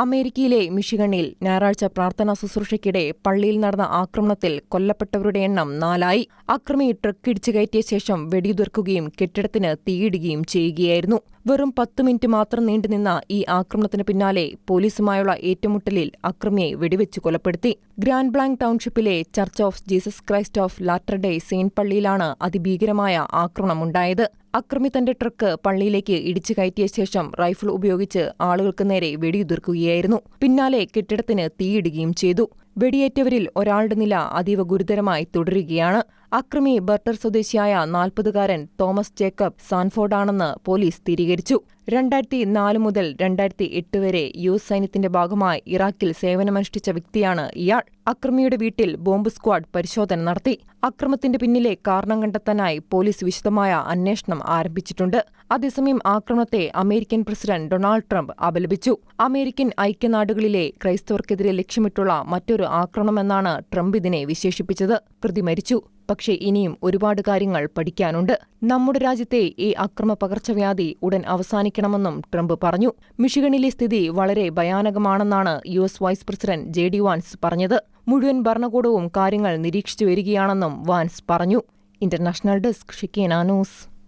അമേരിക്കയിലെ മിഷിഗണിൽ ഞായറാഴ്ച പ്രാർത്ഥനാ ശുശ്രൂഷയ്ക്കിടെ പള്ളിയിൽ നടന്ന ആക്രമണത്തിൽ കൊല്ലപ്പെട്ടവരുടെ എണ്ണം നാലായി. അക്രമി ട്രക്ക് കയറ്റിയ ശേഷം വെടിയുതിർക്കുകയും കെട്ടിടത്തിന് തീയിടുകയും ചെയ്യുകയായിരുന്നു. വെറും പത്ത് മിനിറ്റ് മാത്രം നീണ്ടുനിന്ന ഈ ആക്രമണത്തിന് പിന്നാലെ പോലീസുമായുള്ള ഏറ്റുമുട്ടലിൽ അക്രമിയെ വെടിവെച്ച് കൊലപ്പെടുത്തി. Grand blank ടൗൺഷിപ്പിലെ church of Jesus Christ of latter day saint പള്ളിയിലാണ് അതിഭീകരമായ ആക്രമണമുണ്ടായത് അക്രമി തന്റെ ട്രക്ക് പള്ളിയിലേക്ക് ഇടിച്ചു കയറ്റിയ ശേഷം റൈഫിൾ ഉപയോഗിച്ച് ആളുകൾക്ക് നേരെ വെടിയുതിർക്കുകയായിരുന്നു. പിന്നാലെ കെട്ടിടത്തിന് തീയിടുകയും ചെയ്തു. വെടിയേറ്റവരിൽ ഒരാളുടെ നില അതീവ ഗുരുതരമായി തുടരുകയാണ്. അക്രമി ബർട്ടർ സ്വദേശിയായ നാൽപ്പതുകാരൻ തോമസ് ജേക്കബ് സാൻഫോർഡാണെന്ന് പോലീസ് സ്ഥിരീകരിച്ചു. രണ്ടായിരത്തി നാല് മുതൽ രണ്ടായിരത്തി എട്ട് വരെ യു എസ് സൈന്യത്തിന്റെ ഭാഗമായി ഇറാഖിൽ സേവനമനുഷ്ഠിച്ച വ്യക്തിയാണ് ഇയാൾ. അക്രമിയുടെ വീട്ടിൽ ബോംബ് സ്ക്വാഡ് പരിശോധന നടത്തി. അക്രമത്തിന്റെ പിന്നിലെ കാരണം കണ്ടെത്താനായി പോലീസ് വിശദമായ അന്വേഷണം ആരംഭിച്ചിട്ടുണ്ട്. അതേസമയം ആക്രമണത്തെ അമേരിക്കൻ പ്രസിഡന്റ് ഡൊണാൾഡ് ട്രംപ് അപലപിച്ചു. അമേരിക്കൻ ഐക്യനാടുകളിലെ ക്രൈസ്തവർക്കെതിരെ ലക്ഷ്യമിട്ടുള്ള മറ്റൊരു ആക്രമണമെന്നാണ് ട്രംപ് ഇതിനെ വിശേഷിപ്പിച്ചത്. പ്രതി മരിച്ചു. പക്ഷേ ഇനിയും ഒരുപാട് കാര്യങ്ങൾ പഠിക്കാനുണ്ട്. നമ്മുടെ രാജ്യത്തെ ഈ അക്രമ പകർച്ചവ്യാധി ഉടൻ അവസാനിക്കണമെന്നും ട്രംപ് പറഞ്ഞു. മിഷിഗണിലെ സ്ഥിതി വളരെ ഭയാനകമാണെന്നാണ് U S vice president J D Vance പറഞ്ഞത്. മുഴുവൻ ഭരണകൂടവും കാര്യങ്ങൾ നിരീക്ഷിച്ചു വരികയാണെന്നും വാൻസ് പറഞ്ഞു. ഇന്റർനാഷണൽ ഡെസ്ക് ഷിക്കേന ന്യൂസ്.